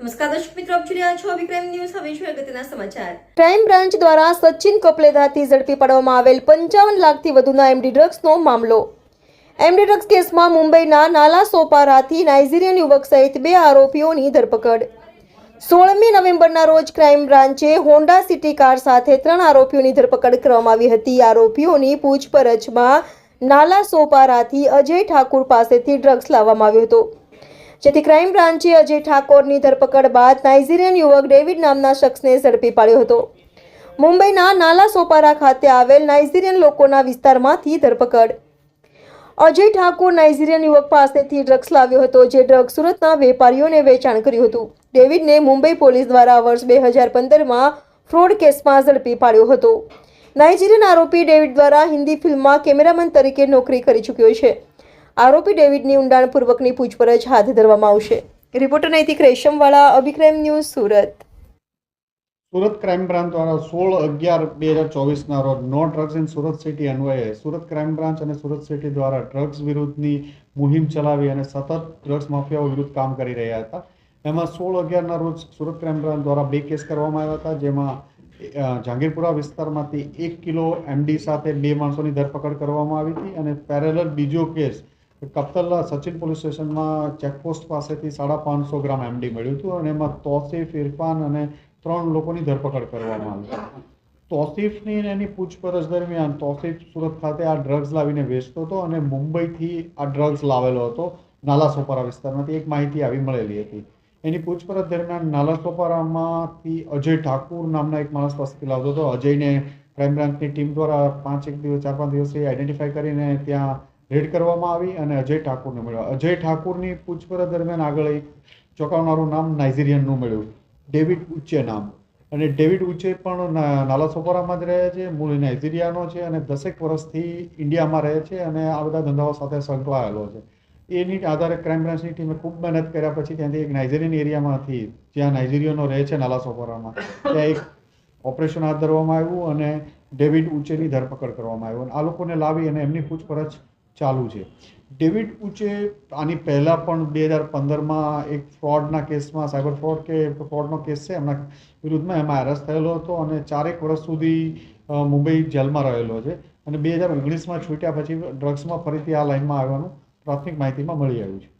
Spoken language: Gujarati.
નમસ્કાર દર્શક મિત્રો ક્રાઇમ બ્રાન્ચ દ્વારા સચિન કપલેદાથી ઝડપી પાડવામાં આવેલ પંચાવન લાખથી વધુના એમડી ડ્રગ્સનો મામલો. એમડી ડ્રગ્સ કેસમાં મુંબઈના નાલા સોપારાથી નાઇજીરિયન યુવક સહિત બે આરોપીઓની ધરપકડ. સોળમી નવેમ્બરના રોજ ક્રાઇમ બ્રાન્ચે હોન્ડા સિટી કાર સાથે ત્રણ આરોપીઓની ધરપકડ કરવામાં આવી હતી. આરોપીઓની પૂછપરછમાં નાલા સોપારાથી અજય ઠાકુર પાસેથી ડ્રગ્સ લાવવામાં આવ્યો હતો. જેથી ક્રાઇમ બ્રાન્ચે અજય ઠાકોરની ધરપકડ બાદ નાઇજીરિયન યુવક ડેવિડ નામના શખ્સને ઝડપી પાડ્યો હતો. મુંબઈના નાલા સોપારા ખાતે આવેલ નાઇજીરિયન લોકોના વિસ્તારમાંથી ધરપકડ. અજય ઠાકોર નાઇજીરિયન યુવક પાસેથી ડ્રગ્સ લાવ્યો હતો, જે ડ્રગ્સ સુરતના વેપારીઓને વેચાણ કર્યું હતું. ડેવિડને મુંબઈ પોલીસ દ્વારા વર્ષ બે હજાર પંદરમાં ફ્રોડ કેસમાં ઝડપી પાડ્યો હતો. નાઇજીરિયન આરોપી ડેવિડ દ્વારા હિન્દી ફિલ્મમાં કેમેરામેન તરીકે નોકરી કરી ચૂક્યો છે. આરોપી ડેવિડની ઊંડાણપૂર્વકની પૂછપરછ હાથ ધરવામાં આવશે. Reporter Naitik Reshamwala અભિક્રાઇમ news, Surat. Surat crime branch દ્વારા સોળ અગિયાર બે હજાર ચોવીસના રોજ no drugs in Surat city અન્વયે સુરત ક્રાઇમ બ્રાન્ચ અને સુરત સિટી દ્વારા ડ્રગ્સ વિરુદ્ધની મુહિમ ચલાવી અને સતત ડ્રગ્સ માફિયાઓ વિરુદ્ધ કામ કરી રહ્યા હતા. એમાં સોળ અગિયારના રોજ સુરત ક્રાઇમ બ્રાન્ચ દ્વારા બે કેસ કરવામાં આવ્યા હતા, જેમાં જાંગીરપુરા વિસ્તારમાંથી એક કિલો એમડી સાથે બે માણસોની ધરપકડ કરવામાં આવી હતી અને પેરેલલ બીજો કેસ કપ્તલના સચિન પોલીસ સ્ટેશનમાં ચેકપોસ્ટ પાસેથી સાડા પાંચસો ગ્રામ એમડી મળ્યું હતું અને એમાં તોસીફ, ઇરફાન અને ત્રણ લોકોની ધરપકડ કરવામાં આવી. તોસીફની એની પૂછપરછ દરમિયાન તોસીફ સુરત ખાતે આ ડ્રગ્સ લાવીને વેચતો હતો અને મુંબઈથી આ ડ્રગ્સ લાવેલો હતો નાલાસોપારા વિસ્તારમાંથી. એક માહિતી આવી મળેલી હતી. એની પૂછપરછ દરમિયાન નાલાસોપારામાંથી અજય ઠાકુર નામના એક માણસ પાસેથી લાવતો હતો. અજયને ક્રાઇમ બ્રાન્ચની ટીમ દ્વારા પાંચ એક દિવસ, ચાર પાંચ દિવસથી આઈડેન્ટિફાઈ કરીને ત્યાં રેડ કરવામાં આવી અને અજય ઠાકુરને મળ્યો. અજય ઠાકુરની પૂછપરછ દરમિયાન આગળ એક ચોંકાવનારું નામ નાઇજીરિયનનું મળ્યું. ડેવિડ ઉચ્ચે નામ. અને ડેવિડ ઉચ્ચે પણ નાલાસોપોરામાં જ રહે છે, મૂળ નાઇજીરિયાનો છે અને દસેક વર્ષથી ઇન્ડિયામાં રહે છે અને આ બધા ધંધાઓ સાથે સંકળાયેલો છે. એની આધારે ક્રાઇમ બ્રાન્ચની ટીમે ખૂબ મહેનત કર્યા પછી ત્યાંથી એક નાઇજીરિયન એરિયામાંથી, જ્યાં નાઇજીરિયનો રહે છે નાલાસોપોરામાં ત્યાં એક ઓપરેશન હાથ ધરવામાં આવ્યું અને ડેવિડ ઉચ્ચેની ધરપકડ કરવામાં આવ્યું. અને આ લોકોને લાવી અને એમની પૂછપરછ ચાલુ છે. ડેવિડ ઉચે આની પહેલાં પણ બે હજાર પંદરમાં એક ફ્રોડના કેસમાં, સાયબર ફ્રોડ કે ફ્રોડનો કેસ છે, એમના વિરુદ્ધમાં એમાં એરેસ્ટ થયેલો હતો અને ચારેક વર્ષ સુધી મુંબઈ જેલમાં રહેલો છે. અને બે હજાર ઓગણીસમાં છૂટ્યા પછી ડ્રગ્સમાં ફરીથી આ લાઇનમાં આવવાનું પ્રાથમિક માહિતીમાં મળી આવ્યું છે.